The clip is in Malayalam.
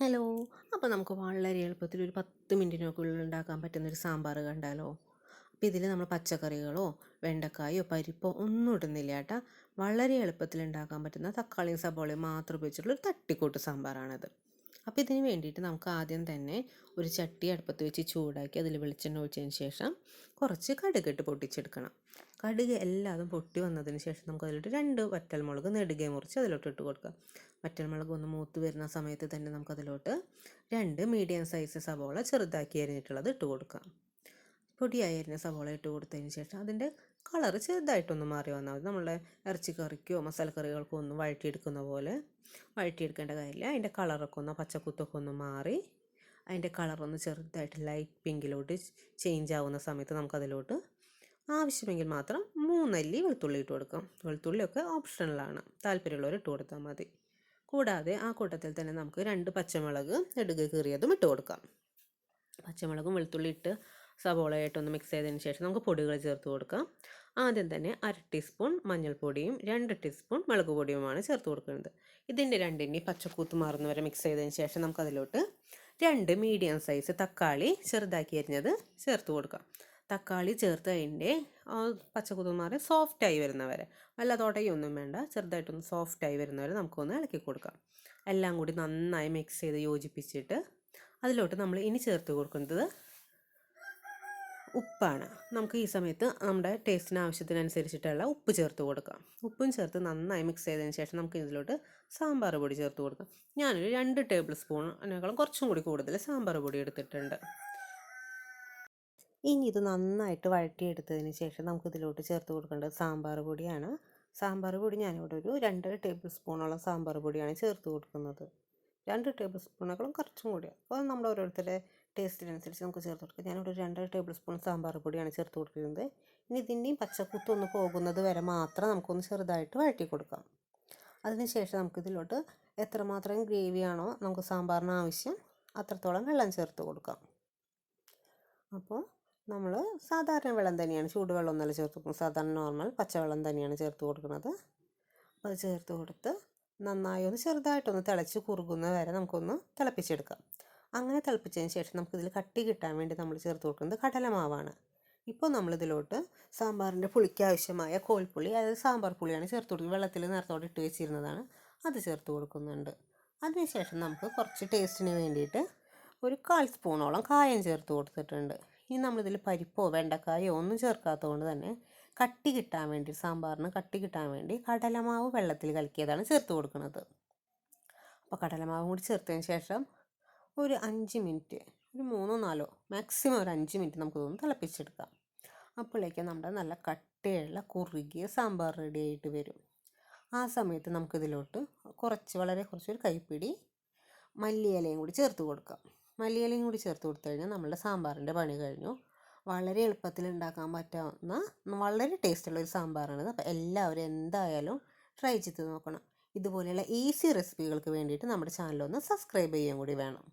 ഹലോ. അപ്പോൾ നമുക്ക് വളരെ എളുപ്പത്തിൽ ഒരു പത്ത് മിനിറ്റിനൊക്കെ ഉള്ളിൽ ഉണ്ടാക്കാൻ പറ്റുന്ന ഒരു സാമ്പാർ കണ്ടാലോ? അപ്പോൾ ഇതിൽ നമ്മൾ പച്ചക്കറികളോ വെണ്ടക്കായോ പരിപ്പോ ഒന്നും ഇടുന്നില്ല കേട്ടാ. വളരെ എളുപ്പത്തിൽ ഉണ്ടാക്കാൻ പറ്റുന്ന തക്കാളിയും സബോളയും മാത്രം ഉപയോഗിച്ചിട്ടുള്ള ഒരു തട്ടിക്കൂട്ട് സാമ്പാറാണിത്. അപ്പോൾ ഇതിന് വേണ്ടിയിട്ട് നമുക്ക് ആദ്യം തന്നെ ഒരു ചട്ടി അടുപ്പത്ത് വെച്ച് ചൂടാക്കി അതിൽ വെളിച്ചെണ്ണ ഒഴിച്ചതിന് ശേഷം കുറച്ച് കടുകിട്ട് പൊട്ടിച്ചെടുക്കണം. കടുക് എല്ലാതും പൊട്ടി വന്നതിന് ശേഷം നമുക്ക് അതിലോട്ട് രണ്ട് വറ്റൽമുളക് നെടുകെ മുറിച്ച് അതിലോട്ട് ഇട്ട് കൊടുക്കാം. വറ്റൽമുളക് ഒന്ന് മൂത്ത് വരുന്ന സമയത്ത് തന്നെ നമുക്കതിലോട്ട് രണ്ട് മീഡിയം സൈസ് സവോള ചെറുതാക്കി അരിഞ്ഞിട്ടുള്ളത് ഇട്ട് കൊടുക്കാം. പൊടിയായി അരിഞ്ഞ സവോള ഇട്ട് കൊടുത്തതിന് ശേഷം അതിന്റെ കളർ ചെറുതായിട്ടൊന്ന് മാറി വന്നാൽ മതി. നമ്മളെ ഇറച്ചിക്കറിക്കോ മസാലക്കറികൾക്കോ ഒന്ന് വഴറ്റിയെടുക്കുന്ന പോലെ വഴറ്റിയെടുക്കേണ്ട കാര്യമില്ല. അതിന്റെ കളറൊക്കെ ഒന്ന് പച്ചക്കുത്തൊക്കെ ഒന്ന് മാറി അതിന്റെ കളറൊന്ന് ചെറുതായിട്ട് ലൈറ്റ് പിങ്കിലോട്ട് ചേഞ്ച് ആവുന്ന സമയത്ത് നമുക്കതിലോട്ട് ആവശ്യമെങ്കിൽ മാത്രം മൂന്നല്ലി വെളുത്തുള്ളി ഇട്ട് കൊടുക്കാം. വെളുത്തുള്ളിയൊക്കെ ഓപ്ഷണലാണ് താല്പര്യമുള്ളവർ ഇട്ട് കൊടുത്താൽ മതി. കൂടാതെ ആ കൂട്ടത്തിൽ തന്നെ നമുക്ക് രണ്ട് പച്ചമുളക് നെടുകെ കീറിയതും ഇട്ട് കൊടുക്കാം. പച്ചമുളകും വെളുത്തുള്ളി ഇട്ട് സവോളയായിട്ടൊന്ന് മിക്സ് ചെയ്തതിന് ശേഷം നമുക്ക് പൊടികൾ ചേർത്ത് കൊടുക്കാം. ആദ്യം തന്നെ അര ടീസ്പൂൺ മഞ്ഞൾപ്പൊടിയും രണ്ട് ടീസ്പൂൺ മുളക് പൊടിയുമാണ് ചേർത്ത് കൊടുക്കുന്നത്. ഇതിന്റെ രണ്ടിന്റെ പച്ചക്കൂത്ത് മാറുന്ന വരെ മിക്സ് ചെയ്തതിന് ശേഷം നമുക്കതിലോട്ട് രണ്ട് മീഡിയം സൈസ് തക്കാളി ചെറുതാക്കി അരിഞ്ഞത് ചേർത്ത് കൊടുക്കാം. തക്കാളി ചേർത്ത് അതിന്റെ പച്ചക്കൂത്ത് മാറി സോഫ്റ്റായി വരുന്നവരെ. വല്ലാതോട്ടയൊന്നും വേണ്ട ചെറുതായിട്ടൊന്ന് സോഫ്റ്റായി വരുന്നവരെ നമുക്കൊന്ന് ഇളക്കി കൊടുക്കാം. എല്ലാം കൂടി നന്നായി മിക്സ് ചെയ്ത് യോജിപ്പിച്ചിട്ട് അതിലോട്ട് നമ്മൾ ഇനി ചേർത്ത് കൊടുക്കുന്നത് ഉപ്പാണ്. നമുക്ക് ഈ സമയത്ത് നമ്മുടെ ടേസ്റ്റിന് ആവശ്യത്തിനനുസരിച്ചിട്ടുള്ള ഉപ്പ് ചേർത്ത് കൊടുക്കാം. ഉപ്പും ചേർത്ത് നന്നായി മിക്സ് ചെയ്തതിന് ശേഷം നമുക്ക് ഇതിലോട്ട് സാമ്പാർ പൊടി ചേർത്ത് കൊടുക്കാം. ഞാനൊരു രണ്ട് ടേബിൾ സ്പൂൺ അതിനേക്കാളും കുറച്ചും കൂടി കൂടുതൽ സാമ്പാർ പൊടി എടുത്തിട്ടുണ്ട്. ഇനി ഇത് നന്നായിട്ട് വഴറ്റിയെടുത്തതിന് ശേഷം നമുക്ക് ഇതിലോട്ട് ചേർത്ത് കൊടുക്കേണ്ടത് സാമ്പാർ പൊടിയാണ്. സാമ്പാർ പൊടി ഞാനിവിടെ ഒരു രണ്ടര ടേബിൾ സ്പൂണോളം സാമ്പാർ പൊടിയാണ് ചേർത്ത് കൊടുക്കുന്നത്. രണ്ട് ടേബിൾ സ്പൂണേക്കാളും കുറച്ചും കൂടി അപ്പോൾ നമ്മൾ ഓരോരുത്തരുടെ ടേസ്റ്റിനനുസരിച്ച് നമുക്ക് ചേർത്ത് കൊടുക്കാം. ഞാനിവിടെ ഒരു രണ്ടര ടേബിൾ സ്പൂൺ സാമ്പാർ പൊടിയാണ് ചേർത്ത് കൊടുക്കുന്നത് ഇനി ഇതിന്റെയും പച്ചക്കുത്തൊന്ന് പോകുന്നത് വരെ മാത്രം നമുക്കൊന്ന് ചെറുതായിട്ട് വഴറ്റി കൊടുക്കാം. അതിനുശേഷം നമുക്കിതിലോട്ട് എത്രമാത്രം ഗ്രേവിയാണോ നമുക്ക് സാമ്പാറിന് ആവശ്യം അത്രത്തോളം വെള്ളം ചേർത്ത് കൊടുക്കാം. അപ്പോൾ നമ്മൾ സാധാരണ വെള്ളം തന്നെയാണ് ചൂടുവെള്ളം ഒന്നല്ല ചേർത്ത് കൊടുക്കുന്നത്. സാധാരണ നോർമൽ പച്ചവെള്ളം തന്നെയാണ് ചേർത്ത് കൊടുക്കുന്നത്. അത് ചേർത്ത് കൊടുത്ത് നന്നായി ഒന്ന് ചെറുതായിട്ടൊന്ന് തിളച്ച് കുറുകുന്ന വരെ നമുക്കൊന്ന് തിളപ്പിച്ചെടുക്കാം. അങ്ങനെ തിളപ്പിച്ചതിന് ശേഷം നമുക്കിതിൽ കട്ടി കിട്ടാൻ വേണ്ടി നമ്മൾ ചേർത്ത് കൊടുക്കുന്നത് കടലമാവാണ്. ഇപ്പോൾ നമ്മളിതിലോട്ട് സാമ്പാറിന്റെ പുളിക്ക് ആവശ്യമായ കോൽപ്പുളി അതായത് സാമ്പാർ പുളിയാണ് ചേർത്ത് കൊടുക്കുന്നത്. വെള്ളത്തിൽ നേരത്തോടെ ഇട്ട് വെച്ചിരുന്നതാണ്. അത് ചേർത്ത് കൊടുക്കുന്നുണ്ട്. അതിനുശേഷം നമുക്ക് കുറച്ച് ടേസ്റ്റിന് വേണ്ടിയിട്ട് ഒരു കാൽ സ്പൂണോളം കായം ചേർത്ത് കൊടുത്തിട്ടുണ്ട്. ഇനി നമ്മളിതിൽ പരിപ്പോ വെണ്ടക്കായോ ഒന്നും ചേർക്കാത്തത് കൊണ്ട് തന്നെ കട്ടി കിട്ടാൻ വേണ്ടി സാമ്പാറിന് കട്ടി കിട്ടാൻ വേണ്ടി കടലമാവ് വെള്ളത്തിൽ കലക്കിയതാണ് ചേർത്ത് കൊടുക്കുന്നത്. അപ്പോൾ കടലമാവ് കൂടി ചേർത്തതിന് ശേഷം ഒരു അഞ്ച് മിനിറ്റ് ഒരു മൂന്നോ നാലോ മാക്സിമം ഒരു അഞ്ച് മിനിറ്റ് നമുക്കിതൊന്ന് തിളപ്പിച്ചെടുക്കാം. അപ്പോഴേക്കും നമ്മുടെ നല്ല കട്ടിയുള്ള കുറുകിയ സാമ്പാർ റെഡി ആയിട്ട് വരും. ആ സമയത്ത് നമുക്കിതിലോട്ട് കുറച്ച് വളരെ കുറച്ചൊരു കൈപ്പിടി മല്ലിയിലയും കൂടി ചേർത്ത് കൊടുക്കാം. മല്ലിയിലയും കൂടി ചേർത്ത് കൊടുത്തു കഴിഞ്ഞാൽ നമ്മളുടെ സാമ്പാറിന്റെ പണി കഴിഞ്ഞു. വളരെ എളുപ്പത്തിൽ ഉണ്ടാക്കാൻ പറ്റാവുന്ന വളരെ ടേസ്റ്റുള്ള ഒരു സാമ്പാറാണിത് അപ്പോൾ എല്ലാവരും എന്തായാലും ട്രൈ ചെയ്ത് നോക്കണം. ഇതുപോലെയുള്ള ഈസി റെസിപ്പികൾക്ക് വേണ്ടിയിട്ട് നമ്മുടെ ചാനലൊന്ന് സബ്സ്ക്രൈബ് ചെയ്യാൻ കൂടി വേണം.